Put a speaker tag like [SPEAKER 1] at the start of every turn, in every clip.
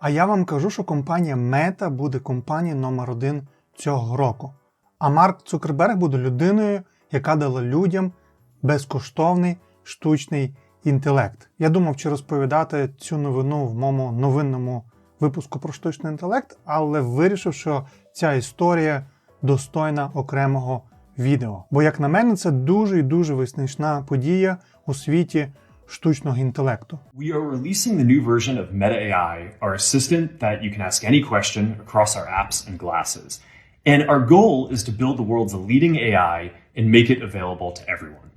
[SPEAKER 1] А я вам кажу, що компанія Meta буде компанією номер один цього року. А Марк Цукерберг буде людиною, яка дала людям безкоштовний штучний інтелект. Я думав, чи розповідати цю новину в моєму новинному випуску про штучний інтелект, але вирішив, що ця історія достойна окремого відео. Бо, як на мене, це дуже і дуже визначна подія у світі штучного інтелекту.
[SPEAKER 2] We are releasing the new version of Meta AI, our assistant that you can ask any question across our apps and glasses. And our goal is to build the world's leading AI and make it available to everyone.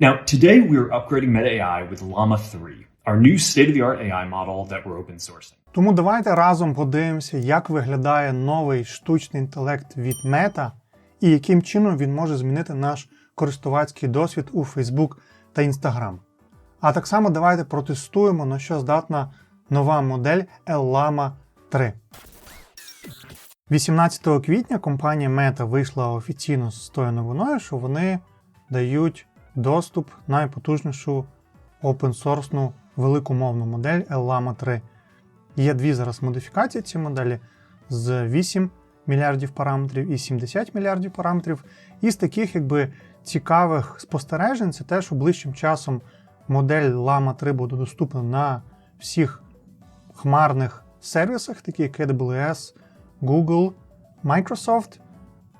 [SPEAKER 2] Now, today we are upgrading Meta AI with Llama 3, our new state of the art AI model that we're open sourcing.
[SPEAKER 1] Тому давайте разом подивимося, як виглядає новий штучний інтелект від Meta і яким чином він може змінити наш користувацький досвід у Facebook та Instagram. А так само давайте протестуємо, на що здатна нова модель Llama 3. 18 квітня компанія Meta вийшла офіційно з тою новиною, що вони дають доступ найпотужнішу open-source велику модель Llama 3. Є дві зараз модифікації цієї моделі з 8 мільярдів параметрів і 70 мільярдів параметрів. І з таких якби цікавих спостережень це те, що ближчим часом модель Llama 3 буде доступна на всіх хмарних сервісах, такі як AWS, Google, Microsoft.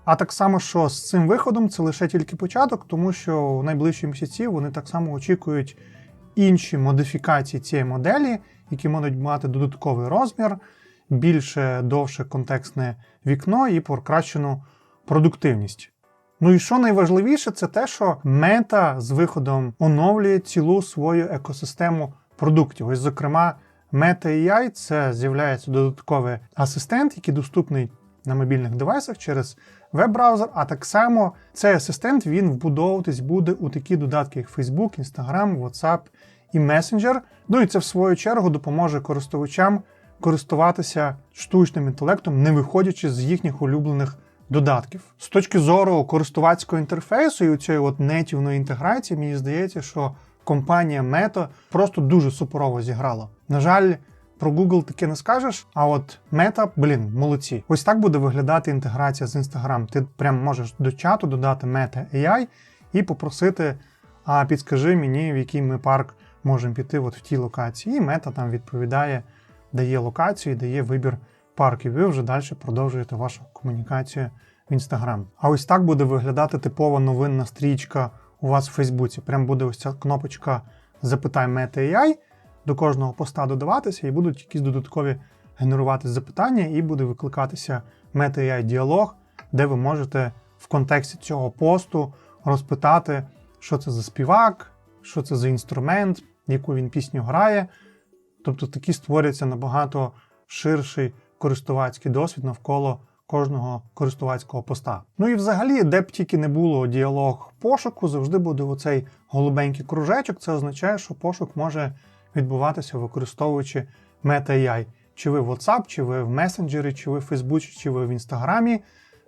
[SPEAKER 1] А так само, що з цим виходом це лише тільки початок, тому що в найближчі місяці вони так само очікують інші модифікації цієї моделі, які можуть мати додатковий розмір, більше довше контекстне вікно і покращену продуктивність. Ну і що найважливіше, це те, що мета з виходом оновлює цілу свою екосистему продуктів. Ось, зокрема, Meta AI – це з'являється додатковий асистент, який доступний на мобільних девайсах через веб-браузер. А так само цей асистент він вбудовуватись буде у такі додатки, як Facebook, Instagram, WhatsApp і Messenger. Ну і це в свою чергу допоможе користувачам користуватися штучним інтелектом, не виходячи з їхніх улюблених додатків. З точки зору користувацького інтерфейсу і цієї от нетівної інтеграції, мені здається, що компанія Meta просто дуже суперово зіграла. На жаль, про Google таке не скажеш, а от Meta, блін, молодці. Ось так буде виглядати інтеграція з Instagram. Ти прям можеш до чату додати Meta AI і попросити, а підскажи мені, в який ми парк можемо піти от в тій локації. І Meta там відповідає, дає локацію, дає вибір парків. Ви вже далі продовжуєте вашу комунікацію в Instagram. А ось так буде виглядати типова новинна стрічка у вас в Фейсбуці. Прям буде ось ця кнопочка Запитай Meta AI, до кожного поста додаватися, і будуть якісь додаткові генерувати запитання, і буде викликатися Meta AI діалог, де ви можете в контексті цього посту розпитати, що це за співак, що це за інструмент, яку він пісню грає. Тобто такі створюється набагато ширший користувацький досвід навколо кожного користувацького поста. Ну і взагалі, де б тільки не було діалог пошуку, завжди буде оцей голубенький кружечок. Це означає, що пошук може відбуватися, використовуючи Meta AI. Чи ви в WhatsApp, чи ви в месенджері, чи ви в Facebook, чи ви в Інстаграмі.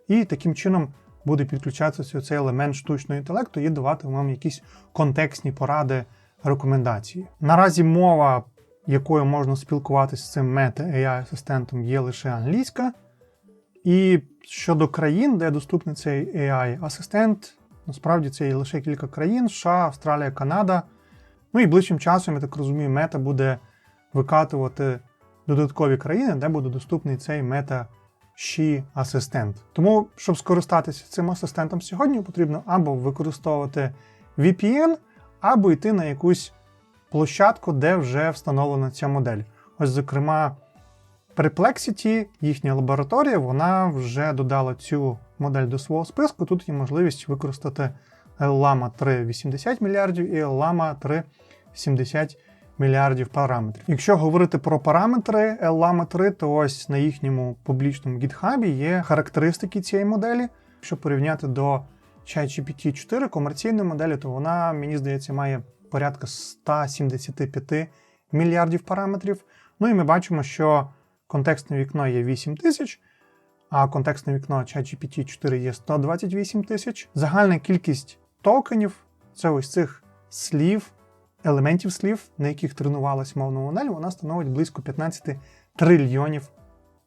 [SPEAKER 1] І таким чином буде підключатися цей елемент штучного інтелекту і давати вам якісь контекстні поради, рекомендації. Наразі мова, якою можна спілкуватися з цим Meta AI асистентом, є лише англійська. І щодо країн, де доступний цей AI-асистент, насправді це є лише кілька країн: США, Австралія, Канада. Ну і ближчим часом, я так розумію, мета буде викатувати додаткові країни, де буде доступний цей мета She асистент. Тому, щоб скористатися цим асистентом сьогодні, потрібно або використовувати VPN, або йти на якусь площадку, де вже встановлена ця модель. Ось, зокрема, Perplexity, їхня лабораторія, вона вже додала цю модель до свого списку. Тут є можливість використати Llama 3 80 мільярдів і Llama 3 70 мільярдів параметрів. Якщо говорити про параметри Llama 3, то ось на їхньому публічному GitHub є характеристики цієї моделі. Якщо порівняти до ChatGPT 4 комерційної моделі, то вона, мені здається, має порядка 175 мільярдів параметрів. Ну і ми бачимо, що контекстне вікно є 8000, а контекстне вікно ChatGPT 4 є 128 тисяч. Загальна кількість токенів це ось цих слів, елементів слів, на яких тренувалась мовна модель, вона становить близько 15 трильйонів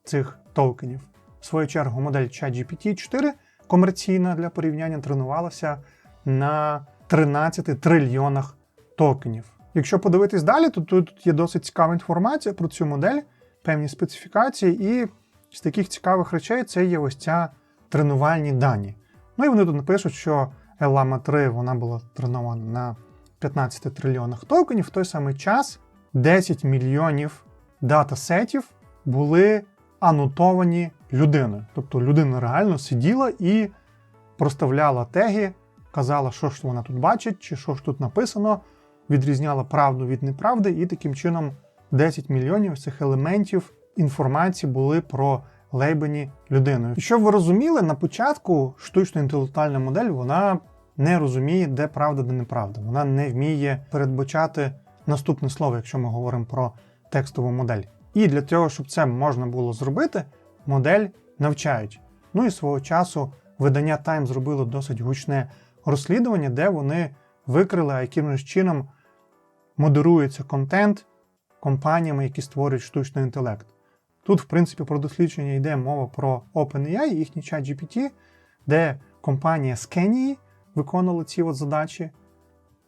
[SPEAKER 1] цих токенів. В свою чергу, модель ChatGPT 4 комерційна для порівняння тренувалася на 13 трильйонах токенів. Якщо подивитись далі, то тут є досить цікава інформація про цю модель, певні специфікації, і з таких цікавих речей це є ось ця тренувальні дані. Ну і вони тут напишуть, що Llama 3 вона була тренована на 15 трильйонах токенів. В той самий час 10 мільйонів датасетів були анотовані людиною. Тобто людина реально сиділа і проставляла теги, казала, що ж вона тут бачить, чи що ж тут написано, відрізняла правду від неправди, і таким чином 10 мільйонів цих елементів інформації були про лейбені людиною. І щоб ви розуміли, на початку штучна інтелектуальна модель вона не розуміє, де правда, де неправда. Вона не вміє передбачати наступне слово, якщо ми говоримо про текстову модель. І для того, щоб це можна було зробити, модель навчають. Ну і свого часу видання Time зробило досить гучне розслідування, де вони викрили, а яким ж чином модерується контент компаніями, які створюють штучний інтелект. Тут, в принципі, про дослідження йде мова про OpenAI, їхній чат GPT, де компанія Skenny виконувала ці от задачі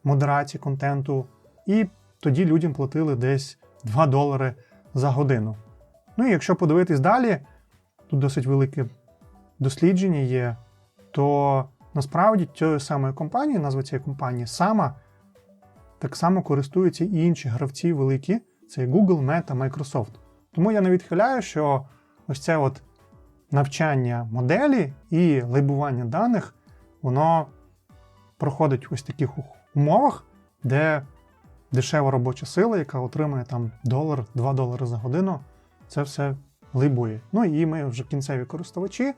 [SPEAKER 1] модерації контенту, і тоді людям платили десь 2 долари за годину. Ну і якщо подивитись далі, тут досить велике дослідження є, то насправді тією самою компанією, назва цієї компанії сама, так само користуються і інші гравці великі, це Google, Meta, Microsoft. Тому я не відхиляю, що ось це от навчання моделі і лейбування даних, воно проходить ось таких умовах, де дешева робоча сила, яка отримує там долар, 2 долари за годину, це все лейбує. Ну і ми вже кінцеві користувачі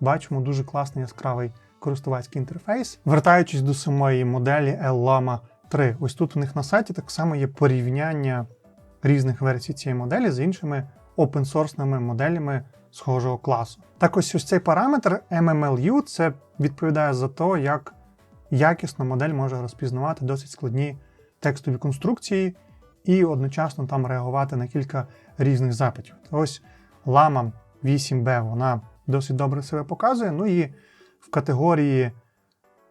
[SPEAKER 1] бачимо дуже класний яскравий користувацький інтерфейс. Вертаючись до самої моделі L-Lama 3, ось тут у них на сайті так само є порівняння різних версій цієї моделі з іншими опенсорсними моделями схожого класу. Так ось ось цей параметр MMLU це відповідає за те, як якісно модель може розпізнавати досить складні текстові конструкції і одночасно там реагувати на кілька різних запитів. Ось Lama 8B вона досить добре себе показує. Ну і в категорії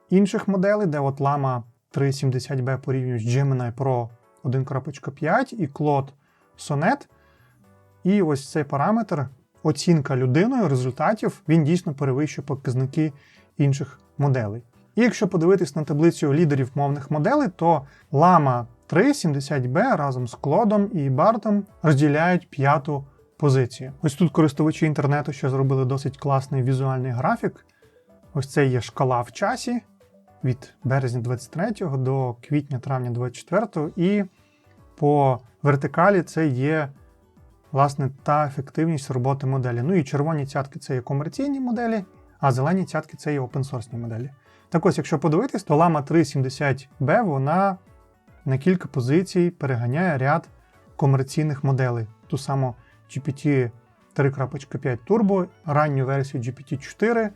[SPEAKER 1] інших моделей, де от Lama 370B порівнюють з Gemini Pro 1.5 і Claude Sonnet. І ось цей параметр, оцінка людиною результатів, він дійсно перевищує показники інших моделей. І якщо подивитись на таблицю лідерів мовних моделей, то Lama 3 70B разом з Клодом і Бартом розділяють п'яту позицію. Ось тут користувачі інтернету ще зробили досить класний візуальний графік. Ось це є шкала в часі від березня 23 до квітня-травня 24 і по вертикалі це є власне та ефективність роботи моделі. Ну і червоні цятки це є комерційні моделі, а зелені цятки це є опенсорсні моделі. Так ось, якщо подивитись, то Lama 370B вона на кілька позицій переганяє ряд комерційних моделей. Ту саму GPT 3.5 Turbo, ранню версію GPT-4,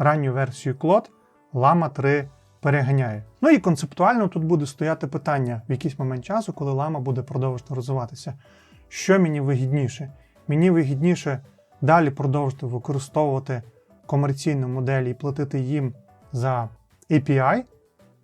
[SPEAKER 1] ранню версію Claude, Lama 3 переганяє. Ну і концептуально тут буде стояти питання в якийсь момент часу, коли Lama буде продовжувати розвиватися. Що мені вигідніше? Мені вигідніше далі продовжити використовувати комерційну модель і платити їм за API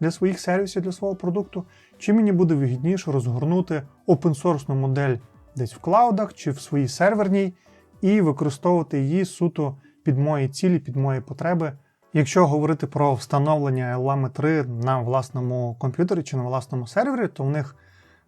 [SPEAKER 1] для своїх сервісів, для свого продукту, чи мені буде вигідніше розгорнути опенсорсну модель десь в клаудах чи в своїй серверній і використовувати її суто під мої цілі, під мої потреби. Якщо говорити про встановлення Lama 3 на власному комп'ютері чи на власному сервері, то в них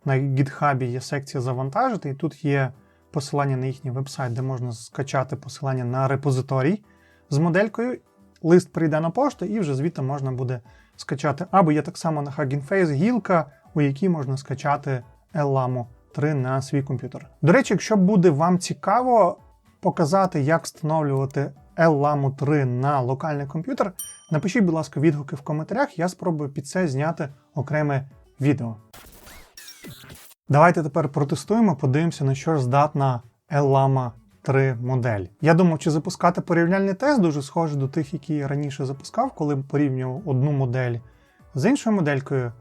[SPEAKER 1] на GitHub є секція завантажити, і тут є посилання на їхній вебсайт, де можна скачати посилання на репозиторій з моделькою. Лист прийде на пошту, і вже звідти можна буде скачати. Або є так само на Hugging Face гілка, у якій можна скачати Llama 3 на свій комп'ютер. До речі, якщо буде вам цікаво показати, як встановлювати Llama 3 на локальний комп'ютер, напишіть, будь ласка, відгуки в коментарях, я спробую під це зняти окреме відео. Давайте тепер протестуємо, подивимося, на що ж здатна Llama 3 модель. Я думав, чи запускати порівняльний тест дуже схожий до тих, які я раніше запускав, коли порівнював одну модель з іншою моделькою.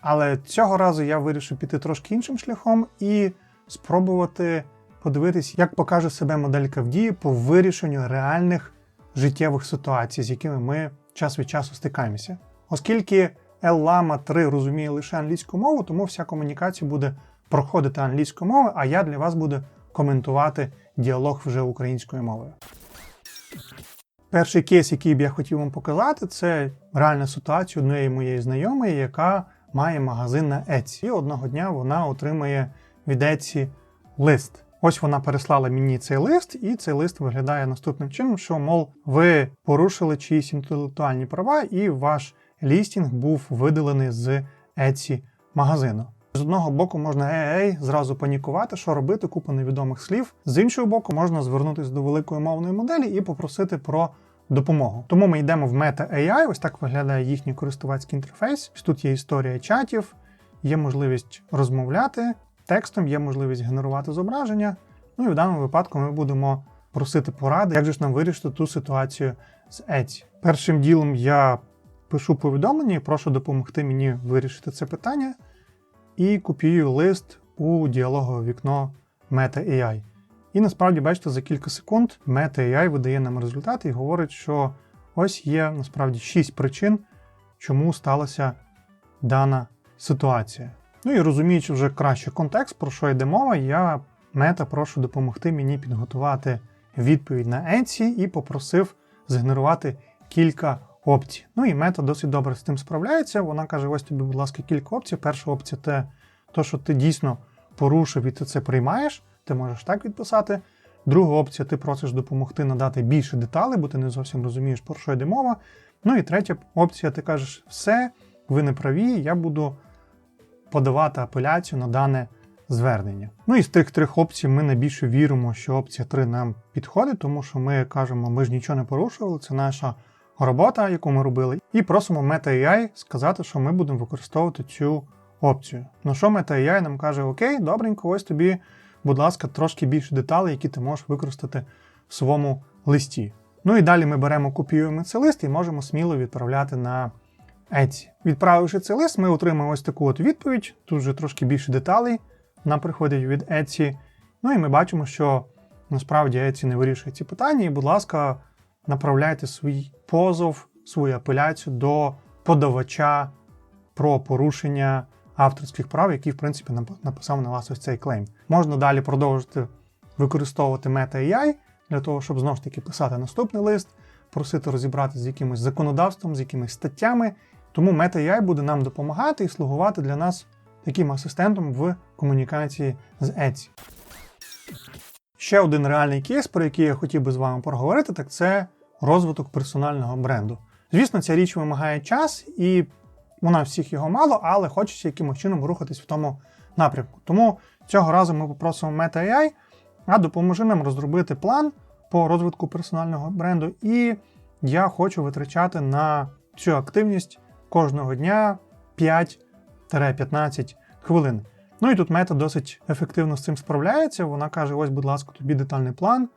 [SPEAKER 1] Але цього разу я вирішив піти трошки іншим шляхом і спробувати подивитись, як покаже себе моделька в дії по вирішенню реальних життєвих ситуацій, з якими ми час від часу стикаємося. Оскільки LLAMA 3 розуміє лише англійську мову, тому вся комунікація буде проходити англійською мовою, а я для вас буду коментувати діалог вже українською мовою. Перший кейс, який б я хотів вам показати, це реальна ситуація однієї моєї знайомої, яка має магазин на Etsy. І одного дня вона отримує від Etsy лист. Ось вона переслала мені цей лист, і цей лист виглядає наступним чином: що, мов, ви порушили чиїсь інтелектуальні права, і ваш лістінг був видалений з Etsy магазину. З одного боку можна ей-ей, зразу панікувати, що робити, купа невідомих слів. З іншого боку, можна звернутися до великої мовної моделі і попросити про допомогу. Тому ми йдемо в Meta AI, ось так виглядає їхній користувацький інтерфейс. Тут є історія чатів, є можливість розмовляти текстом, є можливість генерувати зображення. Ну і в даному випадку ми будемо просити поради, як же ж нам вирішити ту ситуацію з Etsy. Першим ділом я пишу повідомлення і прошу допомогти мені вирішити це питання. І копіюю лист у діалогове вікно Meta AI. І насправді, бачите, за кілька секунд Meta AI видає нам результат і говорить, що ось є насправді 6 причин, чому сталася дана ситуація. Ну і розуміючи вже краще контекст, про що йде мова, я Мета прошу допомогти мені підготувати відповідь на Etsy і попросив згенерувати кілька опцій. Ну і мета досить добре з тим справляється. Вона каже: ось тобі, будь ласка, кілька опцій. Перша опція те, то, що ти дійсно порушив і ти це приймаєш, ти можеш так відписати. Друга опція, ти просиш допомогти надати більше деталей, бо ти не зовсім розумієш, про що йде мова. Ну і третя опція, ти кажеш, все, ви не праві, я буду подавати апеляцію на дане звернення. Ну і з тих трьох опцій ми найбільше віримо, що опція 3 нам підходить, тому що ми кажемо, ми ж нічого не порушували, це наша робота, яку ми робили, і просимо Meta AI сказати, що ми будемо використовувати цю опцію. На що Meta AI нам каже: Окей, добренько, ось тобі, будь ласка, трошки більше деталей, які ти можеш використати в своєму листі. Ну і далі ми беремо, копіюємо цей лист і можемо сміло відправляти на Etsy. Відправивши цей лист, ми отримаємо ось таку от відповідь. Тут вже трошки більше деталей нам приходять від Etsy. Ну і ми бачимо, що насправді Etsy не вирішує ці питання, і, будь ласка, направляйте свій позов, свою апеляцію до подавача про порушення авторських прав, який, в принципі, написав на вас ось цей клейм. Можна далі продовжити використовувати Meta AI для того, щоб знову ж таки писати наступний лист, просити розібратися з якимось законодавством, з якимись статтями. Тому Meta AI буде нам допомагати і слугувати для нас таким асистентом в комунікації з Etsy. Ще один реальний кейс, про який я хотів би з вами поговорити, так це розвиток персонального бренду. Звісно, ця річ вимагає час, і вона всіх його мало, але хочеться якимось чином рухатись в тому напрямку. Тому цього разу ми попросимо Meta AI, а допоможи нам розробити план по розвитку персонального бренду. І я хочу витрачати на цю активність кожного дня 5-15 хвилин. Ну і тут мета досить ефективно з цим справляється. Вона каже: ось, будь ласка, тобі детальний план.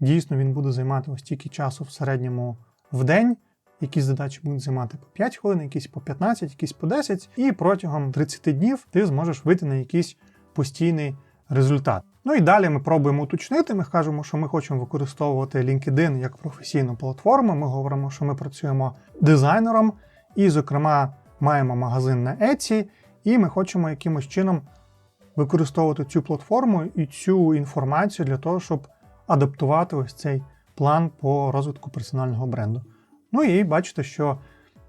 [SPEAKER 1] Дійсно, він буде займати ось стільки часу в середньому в день. Якісь задачі будуть займати по 5 хвилин, якісь по 15, якісь по 10, і протягом 30 днів ти зможеш вийти на якийсь постійний результат. Ну і далі ми пробуємо уточнити. Ми кажемо, що ми хочемо використовувати LinkedIn як професійну платформу. Ми говоримо, що ми працюємо дизайнером, і, зокрема, маємо магазин на Etsy, і ми хочемо якимось чином використовувати цю платформу і цю інформацію для того, щоб адаптувати ось цей план по розвитку персонального бренду. Ну і бачите, що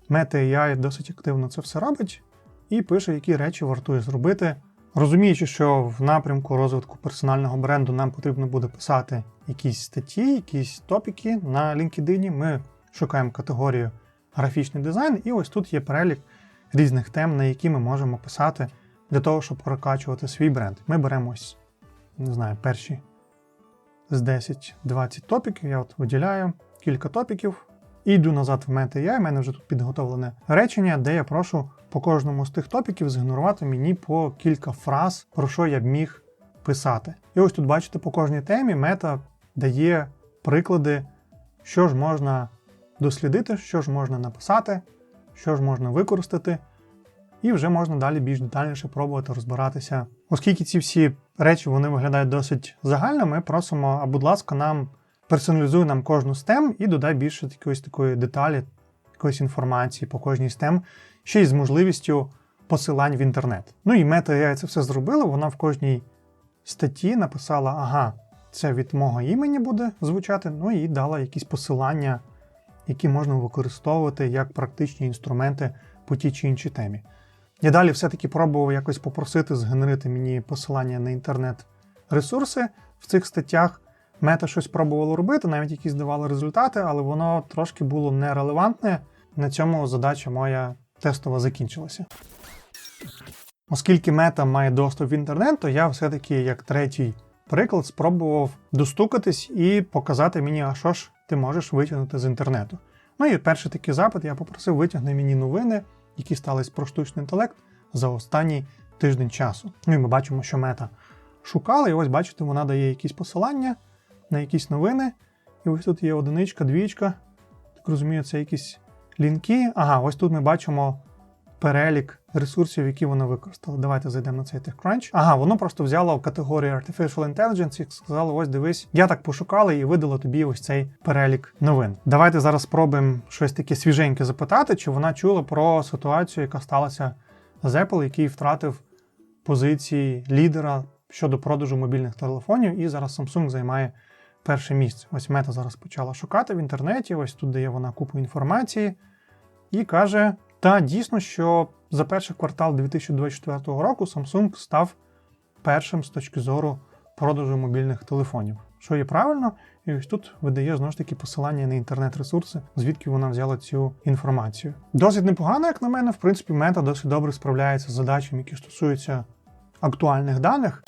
[SPEAKER 1] Meta AI досить активно це все робить і пише, які речі вартує зробити. Розуміючи, що в напрямку розвитку персонального бренду нам потрібно буде писати якісь статті, якісь топіки на LinkedIn, ми шукаємо категорію графічний дизайн, і ось тут є перелік різних тем, на які ми можемо писати для того, щоб прокачувати свій бренд. Ми беремо ось, не знаю, перші з 10-20 топіків. Я от виділяю кілька топіків і йду назад в Meta.ai, У мене вже тут підготовлене речення, де я прошу по кожному з тих топіків згенерувати мені по кілька фраз, про що я б міг писати. І ось тут бачите, по кожній темі мета дає приклади, що ж можна дослідити, що ж можна написати, що ж можна використати і вже можна далі більш детальніше пробувати розбиратися. Оскільки ці всі речі вони виглядають досить загально, ми просимо, а будь ласка, нам персоналізуй нам кожну з тем і додай більше якоїсь такої деталі, якоїсь інформації по кожній з тем, ще й з можливістю посилань в інтернет. Ну і Meta AI це все зробила. Вона в кожній статті написала: ага, це від мого імені буде звучати, ну і дала якісь посилання, які можна використовувати як практичні інструменти по тій чи іншій темі. Я далі все-таки пробував якось попросити згенерити мені посилання на інтернет-ресурси в цих статтях. Мета щось пробувало робити, навіть якісь давали результати, але воно трошки було нерелевантне. На цьому задача моя тестова закінчилася. Оскільки мета має доступ в інтернет, то я все-таки як третій приклад спробував достукатись і показати мені, а що ж ти можеш витягнути з інтернету. Ну і перший такий запит я попросив витягни мені новини, які стались про штучний інтелект за останній тиждень часу. Ну і ми бачимо, що мета шукала, і ось бачите, вона дає якісь посилання на якісь новини. І ось тут є одиничка, двічка. Так розумію, це якісь лінки. Ага, ось тут ми бачимо перелік ресурсів, які вона використала. Давайте зайдемо на цей TechCrunch. Ага, воно просто взяло в категорії Artificial Intelligence і сказало: ось дивись, я так пошукала і видала тобі ось цей перелік новин. Давайте зараз спробуємо щось таке свіженьке запитати, чи вона чула про ситуацію, яка сталася з Apple, який втратив позиції лідера щодо продажу мобільних телефонів, і зараз Samsung займає перше місце. Ось мета зараз почала шукати в інтернеті. Ось тут дає вона купу інформації і каже: та дійсно, що за перший квартал 2024 року Samsung став першим з точки зору продажу мобільних телефонів. Що є правильно, і ось тут видає знову ж таки посилання на інтернет-ресурси, звідки вона взяла цю інформацію. Досить непогано, як на мене, в принципі, мета досить добре справляється з задачами, які стосуються актуальних даних.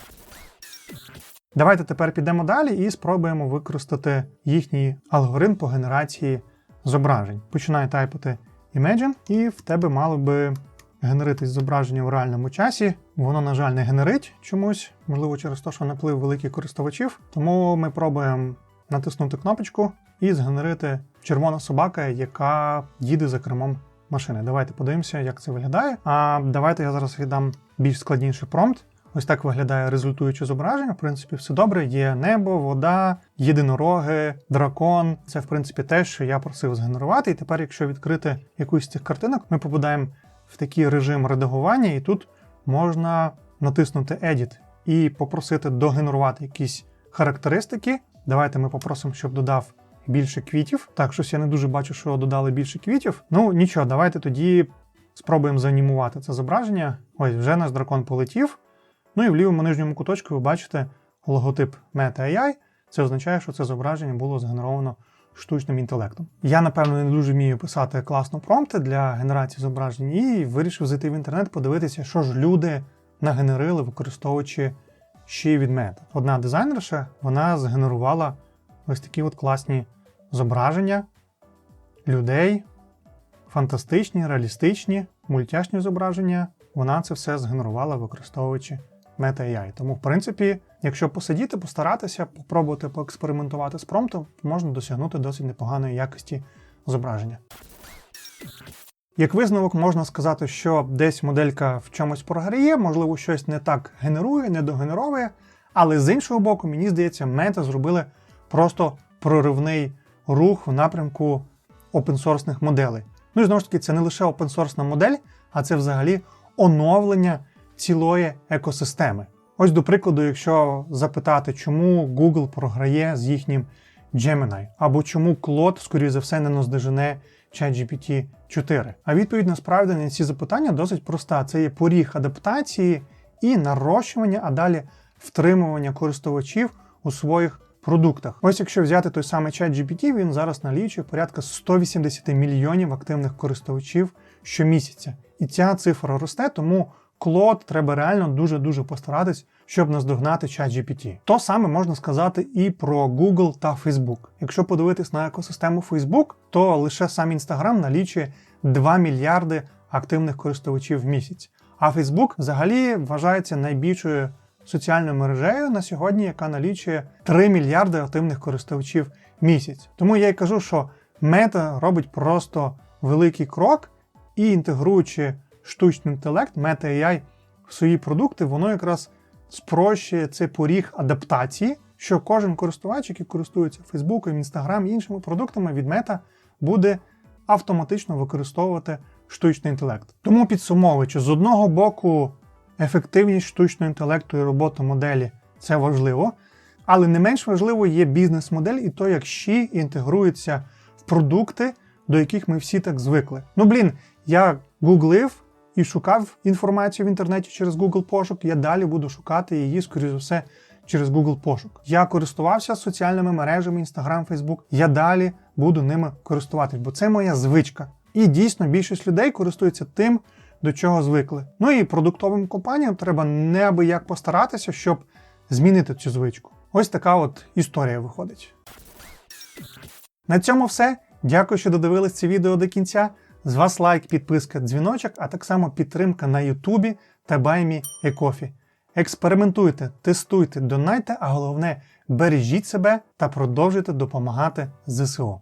[SPEAKER 1] Давайте тепер підемо далі і спробуємо використати їхній алгоритм по генерації зображень. Починаю тайпити Imagine, і в тебе мало би генеритись зображення в реальному часі. Воно, на жаль, не генерить чомусь, можливо, через те, що наплив великих користувачів. Тому ми пробуємо натиснути кнопочку і згенерити червона собака, яка їде за кермом машини. Давайте подивимося, як це виглядає. А давайте я зараз віддам більш складніший промпт. Ось так виглядає результуюче зображення. В принципі, все добре. Є небо, вода, єдинороги, дракон. Це, в принципі, те, що я просив згенерувати. І тепер, якщо відкрити якусь з цих картинок, ми попадаємо в такий режим редагування, і тут можна натиснути Edit і попросити догенерувати якісь характеристики. Давайте ми попросимо, щоб додав більше квітів. Так, щось я не дуже бачу, що додали більше квітів. Ну нічого, давайте тоді спробуємо заанімувати це зображення. Ось вже наш дракон полетів. Ну і в лівому нижньому куточку ви бачите логотип Meta AI. Це означає, що це зображення було згенеровано штучним інтелектом. Я, напевно, не дуже вмію писати класно промпти для генерації зображень і вирішив зайти в інтернет, подивитися, що ж люди нагенерили, використовуючи ще й від Meta. Одна дизайнерша вона згенерувала ось такі от класні зображення людей, фантастичні, реалістичні, мультяшні зображення. Вона це все згенерувала, використовуючи Meta AI. Тому, в принципі, якщо посидіти, постаратися, попробувати поекспериментувати з промптом, можна досягнути досить непоганої якості зображення. Як висновок, можна сказати, що десь моделька в чомусь програє, можливо, щось не так генерує, не догенеровує, але з іншого боку, мені здається, мета зробили просто проривний рух в напрямку опенсорсних моделей. Ну і знову ж таки, це не лише опенсорсна модель, а це взагалі оновлення цілої екосистеми. Ось до прикладу, якщо запитати, чому Google програє з їхнім Gemini, або чому Claude, скоріше за все, не наздожене ChatGPT 4. А відповідь насправді на ці запитання досить проста: це є поріг адаптації і нарощування, а далі втримування користувачів у своїх продуктах. Ось якщо взяти той самий ChatGPT, він зараз налічує порядка 180 мільйонів активних користувачів щомісяця. І ця цифра росте, тому Клод треба реально дуже-дуже постаратись, щоб наздогнати ChatGPT. То саме можна сказати і про Google та Facebook. Якщо подивитись на екосистему Facebook, то лише сам Instagram налічує 2 мільярди активних користувачів в місяць. А Facebook взагалі вважається найбільшою соціальною мережею на сьогодні, яка налічує 3 мільярди активних користувачів в місяць. Тому я й кажу, що мета робить просто великий крок і інтегруючи штучний інтелект, Meta AI в свої продукти, воно якраз спрощує цей поріг адаптації, що кожен користувач, який користується Фейсбуком, Інстаграм і іншими продуктами від Meta, буде автоматично використовувати штучний інтелект. Тому підсумовуючи, з одного боку, ефективність штучного інтелекту і робота моделі це важливо, але не менш важливо є бізнес-модель і то, як щі інтегрується в продукти, до яких ми всі так звикли. Ну блін, я гуглив і шукав інформацію в інтернеті через Google пошук. Я далі буду шукати її, скоріш за все, через Google пошук. Я користувався соціальними мережами Instagram, Facebook. Я далі буду ними користуватись, бо це моя звичка. І дійсно більшість людей користуються тим, до чого звикли. Ну і продуктовим компаніям треба неабияк постаратися, щоб змінити цю звичку. Ось така от історія виходить. На цьому все. Дякую, що додивились це відео до кінця. З вас лайк, підписка, дзвіночок, а так само підтримка на Ютубі та Баймі Екофі. Експериментуйте, тестуйте, донайте, а головне бережіть себе та продовжуйте допомагати ЗСУ.